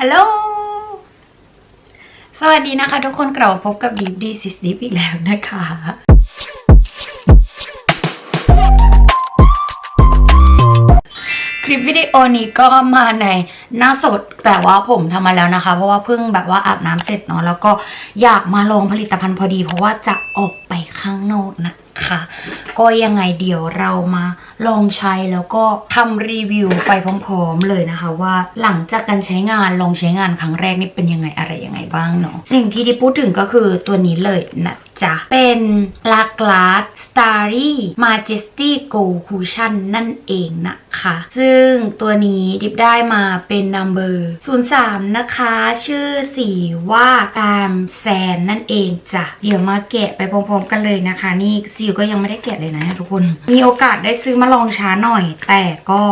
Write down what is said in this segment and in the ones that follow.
ฮัลโหล สวัสดีนะคะทุกคนกลับมาพบกับดีดีซิสดีอีกแล้วนะคะ คลิปวิดีโอนี้ก็มาในหน้าสดแต่ว่าผมทำมาแล้วนะคะ เพราะว่าเพิ่งแบบว่าอาบน้ำเสร็จเนาะแล้วก็อยากมาลองผลิตภัณฑ์พอดี เพราะว่าจะออกไปข้างนอกนะคะ ก็ยังไงเดี๋ยวเรามาลองใช้แล้วก็ทำรีวิวไปพร้อมๆเลยนะคะ ว่าหลังจากการใช้งานลองใช้งานครั้งแรกนี่เป็นยังไงอะไรยังไงบ้างเนาะสิ่งที่ที่พูดถึงก็คือตัวนี้เลยนะจ๊ะเป็นลากลาส Starry Majesty Gold Cushion นั่นเองนะคะ ซึ่งตัวนี้ดิบได้มาเป็น number 03 นะคะ ชื่อสีว่าตามแซนนั่นเองจ้ะ เดี๋ยวมาแกะไปพร้อมๆกันเลยนะคะ นี่ซิวก็ยังไม่ได้แกะเลยนะทุกคน มีโอกาสได้ซื้อมาลองช้าหน่อย แต่ก็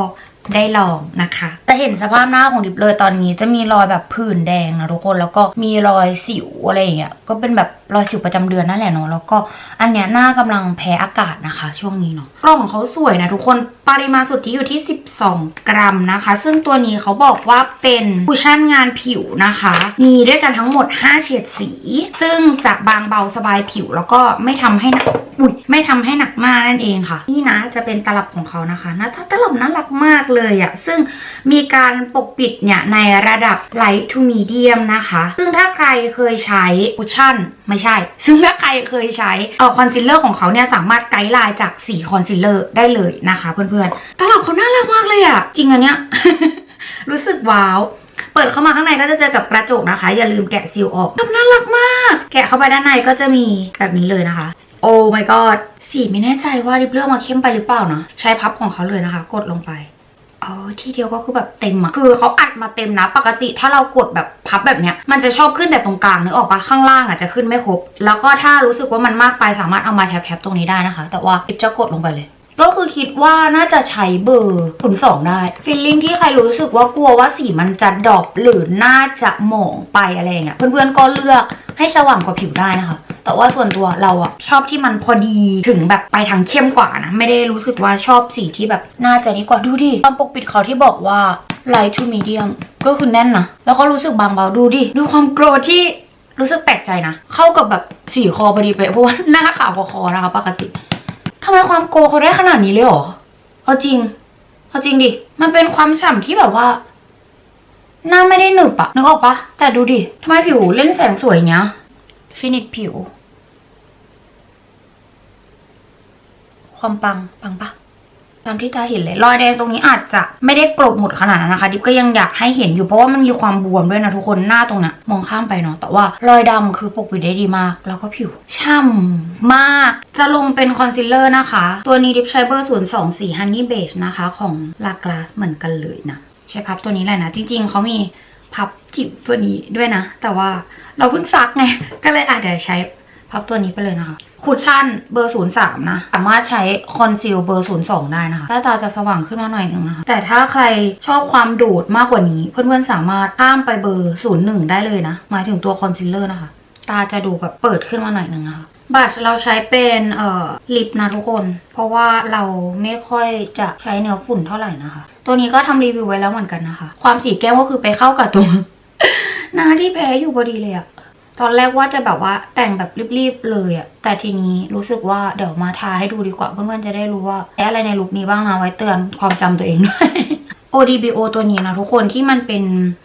ได้ลองนะคะ แต่เห็นสภาพหน้าของดิบเลยตอนนี้จะมีรอยแบบผื่นแดงนะทุกคนแล้วก็มีรอยสิวอะไรอย่างเงี้ยก็เป็นแบบรอยสิวประจำเดือนนั่นแหละเนาะแล้วก็อันเนี้ยหน้ากำลังแพ้อากาศนะคะ ช่วงนี้เนาะกล่องของเขาสวยนะทุกคนปริมาณสุทธิอยู่ที่ 12 กรัมนะคะ ซึ่งตัวนี้เขาบอกว่าเป็นคุชชั่นงานผิวนะคะ มีด้วยกันทั้งหมด 5 เฉดสี ซึ่งจะบางเบาสบายผิว แล้วก็ไม่ทำให้หนักอุ้ยไม่ทำให้หนักมากนั่นเองค่ะ นี่นะจะเป็นตลับของเขานะคะนะตลับน่ารักมากเลยอะซึ่งมีการปกปิดเนี่ยในระดับ light to medium นะคะ ซึ่งถ้าใครเคยใช้คุชชั่นไม่ใช่ ซึ่งถ้าใครเคยใช้เออคอนซีลเลอร์ของเขาเนี่ยสามารถไกด์ไลน์จากสีคอนซีลเลอร์ได้เลยนะคะเพื่อนๆตลับเขาน่ารักมากเลยอะจริงอันเนี้ยรู้สึกว้าวเปิดเข้ามาข้างในก็จะเจอกับกระจกนะคะ อย่าลืมแกะซีลออกน่ารักมาก แกะเข้าไปด้านในก็จะมีแบบนี้เลยนะคะ โอ้ my god สีไม่แน่ใจว่าริบเลือกมาเข้มไปหรือเปล่านะใช้พับของเขาเลยนะคะ กดลงไป เออที่เดียวก็คือแบบเต็มอะคือเขาอัดมาเต็มนะ ปกติถ้าเรากดแบบพับแบบเนี้ย มันจะชอบขึ้นแต่ตรงกลางนึกออกปะข้างล่างอะจจะขึ้นไม่ครบ แล้วก็ถ้ารู้สึกว่ามันมากไปสามารถเอามาแท็บๆตรงนี้ได้นะคะ แต่ว่าริบจะกดลงไปเลยก็คือคิดว่าน่าจะใช้เบอร์ศูนสองได้ฟีลลิ่งที่ใครรู้สึกว่ากลัวว่าสีมันจะดรอปหรือน่าจะหมองไปอะไรเงี้ยเพื่อนๆก็เลือกให้สว่างกว่าผิวได้นะคะ แต่ว่าส่วนตัวเราอะชอบที่มันพอดีถึงแบบไปทางเข้มกว่านะ ไม่ได้รู้สึกว่าชอบสีที่แบบน่าจะดีกว่าดูดิตอนปกปิดเขาที่บอกว่า light to medium ก็คือแน่นนะแล้วก็รู้สึกบางเบาดูดิ ดูความโกรธที่รู้สึกแปลกใจนะ เข้ากับแบบสีคอพอดีไปเพราะว่าหน้าขาวกว่าคอนะคะปกติทำไมความโกเขาได้ขนาดนี้เลยหรอเอาจริงเอาจริงดิ มันเป็นความฉ่ำที่แบบว่า หน้าไม่ได้หนึบอะนึกออกปะแต่ดูดิทำไมผิวเล่นแสงสวยเงี้ย ฟินิชผิว ความปัง ปังปะตามที่ตาเห็นเลยรอยแดงตรงนี้อาจจะไม่ได้กลบหมดขนาดนั้นนะคะ ดิบก็ยังอยากให้เห็นอยู่เพราะว่ามันมีความบวมด้วยนะทุกคนหน้าตรงนั้นมองข้ามไปเนาะแต่ว่ารอยดำคือปกปิดได้ดีมาก แล้วก็ผิวช่ำมาก จะลงเป็นคอนซีลเลอร์นะคะ ตัวนี้ดิบใช้เบอร์0 2 4 Honey Beige นนี่เบจนะคะ ของ La Glace เหมือนกันเลยนะใช้พับตัวนี้แหละนะ จริง ๆเขามี พับจิ๋วตัวนี้ด้วยนะ แต่ว่าเราเพิ่งซักไง ก็เลยอาจจะใช้พับตัวนี้ไปเลยนะคะคุชชั่นเบอร์ 03 นะ สามารถใช้คอนซีลเบอร์ 02 ได้นะคะหน้าตาจะสว่างขึ้นมาหน่อยนึงนะคะ แต่ถ้าใครชอบความโดดมากกว่านี้ เพื่อนๆสามารถข้ามไปเบอร์ 01 ได้เลยนะ หมายถึงตัวคอนซีลเลอร์นะคะ ตาจะดูแบบเปิดขึ้นมาหน่อยนึงนะคะบัตรเราใช้เป็นเอ่อลิปนะทุกคน เพราะว่าเราไม่ค่อยจะใช้เนื้อฝุ่นเท่าไหร่นะคะ ตัวนี้ก็ทำรีวิวไว้แล้วเหมือนกันนะคะ ความสีแก้มก็คือไปเข้ากับตัวหน้าที่แพ้อยู่พอดีเลยอะตอนแรกว่าจะแบบว่าแต่งแบบรีบๆเลยอะแต่ทีนี้รู้สึกว่าเดี๋ยวมาทาให้ดูดีกว่าเพื่อนๆจะได้รู้ว่าแออะไรในลุคนี้บ้างนะไว้เตือนความจำตัวเองด้วย ODBO ตัวนี้นะทุกคนที่มันเป็น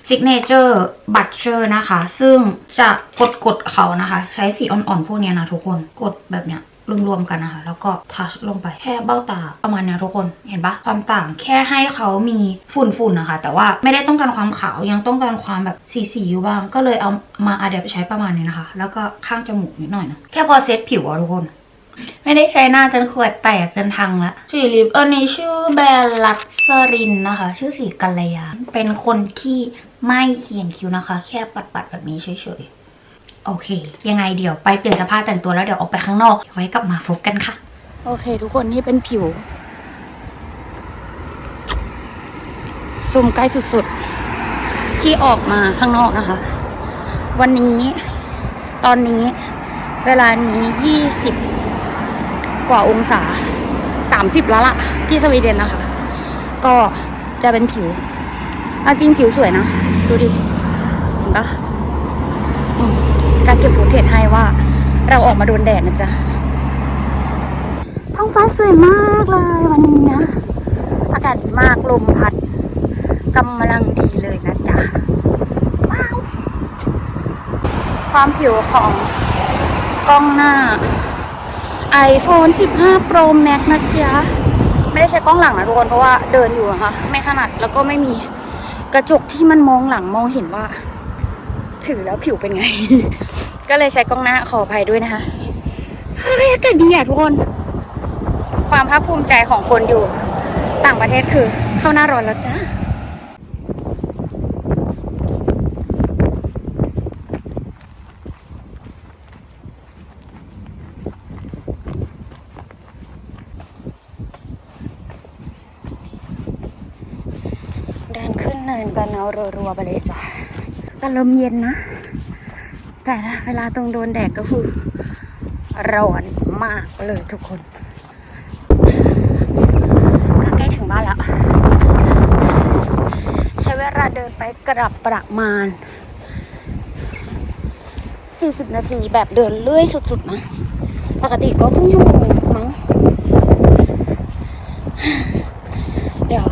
Signature Butcher นะคะ ซึ่งจะกดกดๆเขานะคะ ใช้สีอ่อนๆ พวกนี้นะทุกคนกดแบบเนี้ย รวมๆกันนะคะ แล้วก็ทัชลงไปแค่เบ้าตาประมาณนี้ทุกคนเห็นปะความต่างแค่ให้เขามีฝุ่นๆนะคะ แต่ว่าไม่ได้ต้องการความขาวยังต้องการความแบบสีๆอยู่บ้าง ก็เลยเอามาอาเดบใช้ประมาณนี้นะคะ แล้วก็ข้างจมูกนิดหน่อยนะแค่พอเซตผิวอะทุกคนไม่ได้ใช้หน้าจนขวดแตกจนพังละสีลิปอันนี้ชื่อแบรนด์ลักซรินนะคะ ชื่อสีกัลยา เป็นคนที่ไม่เขียนคิ้วนะคะ แค่ปัดๆแบบนี้เฉยๆ โอเค ยังไงเดี๋ยวไปเปลี่ยนเสื้อผ้าแต่งตัวแล้วเดี๋ยวออกไปข้างนอก ไว้กลับมาพบกันค่ะ โอเค ทุกคนนี่เป็นผิวซูมใกล้สุดๆ ที่ออกมาข้างนอกนะคะ วันนี้ตอนนี้เวลานี้ยี่สิบกว่าองศาสามสิบแล้วล่ะ ที่สวีเดนนะคะ ก็จะเป็นผิวอาจริงผิวสวยนะ ดูดิ เห็นปะ มการเก็บฟุตเทจให้ว่า เราออกมาโดนแดดนะจ๊ะท้องฟ้าสวยมากเลยวันนี้นะ อากาศดีมากลมพัดกำลังดีเลยนะจ๊ะว้าวความผิวของกล้องหน้า iPhone 15 Pro Max นะจ๊ะไม่ได้ใช้กล้องหลังนะทุกคนเพราะว่าเดินอยู่อะค่ะไม่ขนาดแล้วก็ไม่มีกระจกที่มันมองหลังมองเห็นว่า ถือแล้วผิวเป็นไง ก็เลยใช้กล้องหน้าขออภัยด้วยนะคะเฮ้ยอากาศดีอะทุกคน ความภาคภูมิใจของคนอยู่ ต่างประเทศคือเข้าหน้าร้อนแล้วจ้าเดินขึ้นเนินกันเอารัวๆไปเลยจ้ะอารมณ์เย็นนะ แต่เวลาตรงโดนแดดก็คือร้อนมากเลยทุกคน ก็ใกล้ถึงบ้านแล้ว ใช้เวลาเดินไปกลับประมาณ 40 นาทีแบบเดินเลื่อยสุดๆนะ ปกติก็ครึ่งชั่วโมงมั้งเดี๋ยว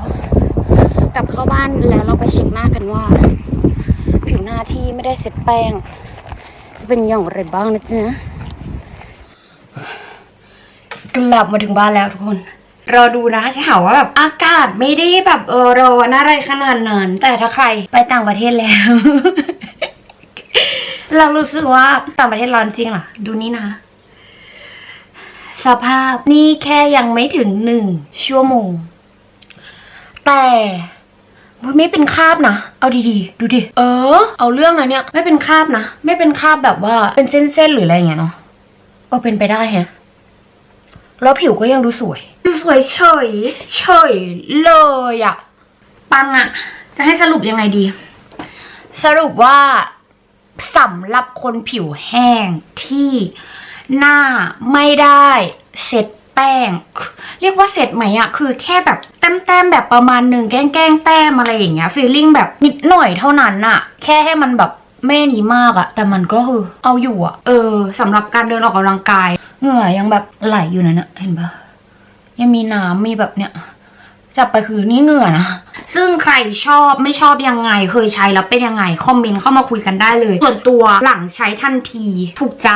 กลับเข้าบ้านแล้วเราไปเช็คหน้ากันว่า ผิวหน้าที่ไม่ได้เสร็จแป้ง เป็นอย่างไรบ้างนะจ๊ะ กลับมาถึงบ้านแล้วทุกคน รอดูนะที่หาว่าแบบอากาศไม่ได้แบบเออร้อนอะไรขนาดนั้นแต่ถ้าใครไปต่างประเทศแล้ว เรารู้สึกว่าต่างประเทศร้อนจริงเหรอ ดูนี่นะ สภาพนี่แค่ยังไม่ถึงหนึ่งชั่วโมง แต่ ไม่เป็นคราบนะ เอาดีๆ ดูดิ เออ เอาเรื่องนะเนี่ย ไม่เป็นคราบนะ ไม่เป็นคราบแบบว่าเป็นเส้นๆหรืออะไรอย่างเงี้ยเนาะเออเป็นไปได้แฮะ แล้วผิวก็ยังดูสวย ดูสวยเฉย เฉยเลยอะปังอะจะให้สรุปยังไงดี สรุปว่าสำหรับคนผิวแห้งที่หน้าไม่ได้เสร็จ แป้ง เรียกว่าเสร็จไหมอะคือแค่แบบแต้มๆแบบประมาณหนึ่งแกล้งแกล้งแต้มอะไรอย่างเงี้ยฟีลลิ่งแบบนิดหน่อยเท่านั้นอะแค่ให้มันแบบไม่นีมากอะแต่มันก็คือเอาอยู่อะเออสำหรับการเดินออกกำลังกาย เหงื่อยังแบบไหลอยู่นะเนี่ยเห็นปะยังมีน้ำมีแบบเนี้ยจับไปคือนี่เหงื่อนะ ซึ่งใครชอบไม่ชอบยังไง เคยใช้แล้วเป็นยังไง คอมเมนต์เข้ามาคุยกันได้เลย ส่วนตัวหลังใช้ทันทีถูกใจ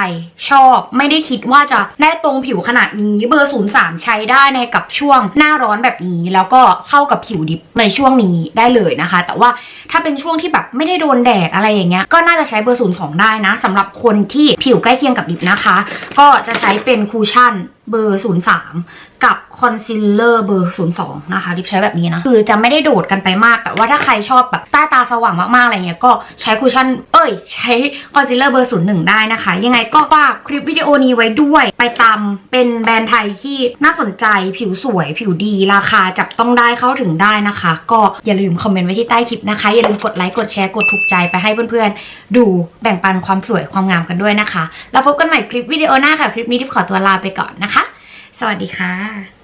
ชอบ ไม่ได้คิดว่าจะได้ตรงผิวขนาดนี้เบอร์ 03 ใช้ได้ในกับช่วงหน้าร้อนแบบนี้ แล้วก็เข้ากับผิวดิบในช่วงนี้ได้เลยนะคะ แต่ว่าถ้าเป็นช่วงที่แบบไม่ได้โดนแดดอะไรอย่างเงี้ยก็น่าจะใช้เบอร์ 02 ได้นะสำหรับคนที่ผิวใกล้เคียงกับดิบนะคะ ก็จะใช้เป็นคูชั่นเบอร์ 03 กับคอนซีลเลอร์เบอร์ 02 นะคะดิบใช้แบบนี้นะคือจะไม่ได้โดโดกันไปมาก แต่ว่าถ้าใครชอบแบบใต้ตาสว่างมากๆอะไรเงี้ยก็ใช้คูชั่นเอ้ย ใช้คอนซีลเลอร์เบอร์01ได้นะคะ ยังไงก็ฝากคลิปวิดีโอนี้ไว้ด้วยไปตามเป็นแบรนด์ไทยที่น่าสนใจผิวสวย ผิวดีราคาจับต้องได้เข้าถึงได้นะคะ ก็อย่าลืมคอมเมนต์ไว้ที่ใต้คลิปนะคะ อย่าลืมกดไลค์กดแชร์กดถูกใจไปให้เพื่อนๆ ดูแบ่งปันความสวยความงามกันด้วยนะคะ แล้วพบกันใหม่คลิปวิดีโอหน้าค่ะ คลิปนี้ทิพย์ขอตัวลาไปก่อนนะคะ สวัสดีค่ะ